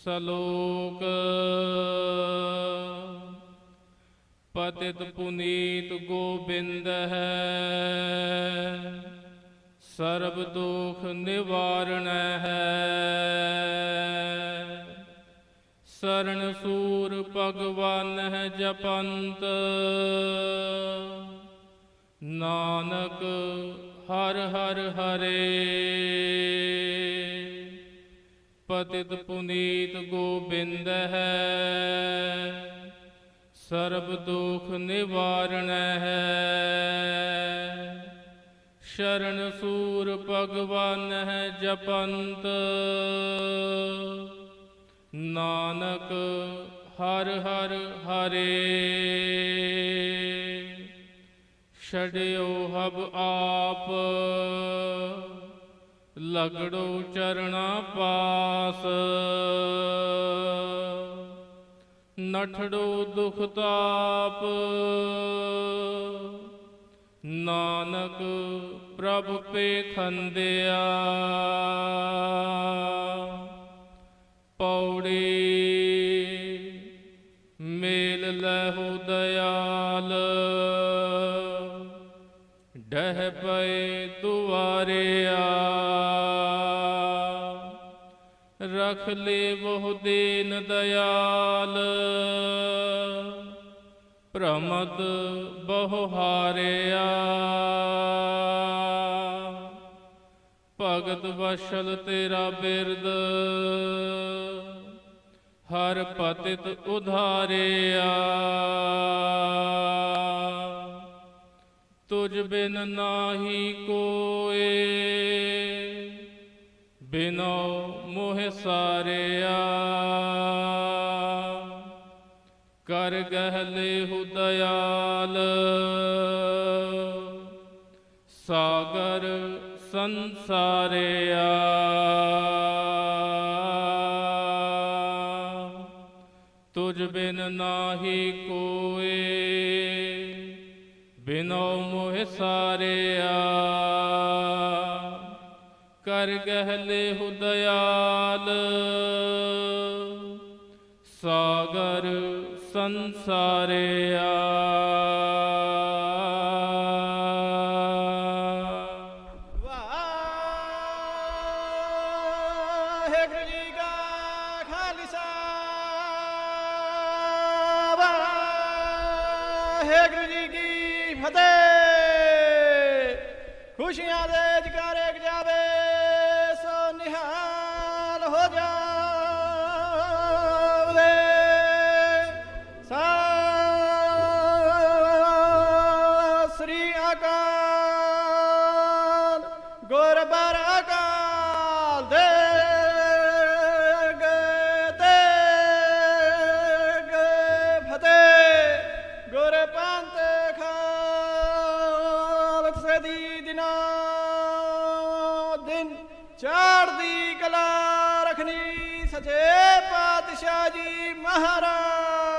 ਸਲੋਕ। ਪਤਿਤ ਪੁਨੀਤ ਗੋਬਿੰਦ ਹੈ, ਸਰਬ ਦੁਖ ਨਿਵਾਰਣ ਹੈ। ਸਰਣ ਸੂਰ ਭਗਵਾਨ ਹੈ ਜਪੰਤ, ਨਾਨਕ ਹਰ ਹਰ ਹਰੇ। ਪਤਿਤ ਪੁਨੀਤ ਗੋਬਿੰਦ ਹੈ। ਸਰਬ ਦੁਖ ਨਿਵਾਰਣ ਹੈ। ਸ਼ਰਨ ਸੂਰ ਭਗਵਾਨ ਹੈ ਜਪੰਤ। ਨਾਨਕ ਹਰ ਹਰ ਹਰੇ। ਛੜਿਓ ਹਬ ਆਪ। ਲਗੜੋ ਚਰਣਾ ਪਾਸ। ਨਠੜੋ ਦੁਖ ਤਾਪ। ਨਾਨਕ ਪ੍ਰਭ ਪੇਖੰਦਿਆ ਪੌੜੀ ਦੁਆਰਿਆ ਰਖ ਲੈ ਬਹੁ ਦੀਨ ਦਇਆਲ। ਪ੍ਰਮਦ ਬਹੁ ਹਾਰਿਆ। ਭਗਤ ਵਸ਼ਲ ਤੇਰਾ ਬਿਰਦ। ਹਰ ਪਤਿਤ ਉਧਾਰਿਆ। ਤੁਝ ਬਿਨ ਨਾਹੀ ਕੋਏ। ਬਿਨੋ ਮੋਹ ਸਾਰਿਆ। ਕਰ ਗਹਿਲੇ ਹੁਦਇਆਲ ਸਾਗਰ ਸੰਸਾਰਿਆ। ਤੁਝ ਬਿਨ ਨਾਹੀ ਕੋਏ। ਬਿਨੋ ਮੋਹ ਸਾਰਿਆ ਕਰ ਗਹਿਲੇ ਹੁਦਇਆਲ ਸਾਗਰ ਸੰਸਾਰਿਆ। ਵਾਹਿਗੁਰੂ ਫਤਿਹ! ਖੁਸ਼ੀਆਂ ਦੇ ਜਕਾਰੇ ਚੜ੍ਹਦੀ ਕਲਾ ਰਖਣੀ ਸਚੇ ਪਾਤਸ਼ਾਹ ਜੀ ਮਹਾਰਾਜ।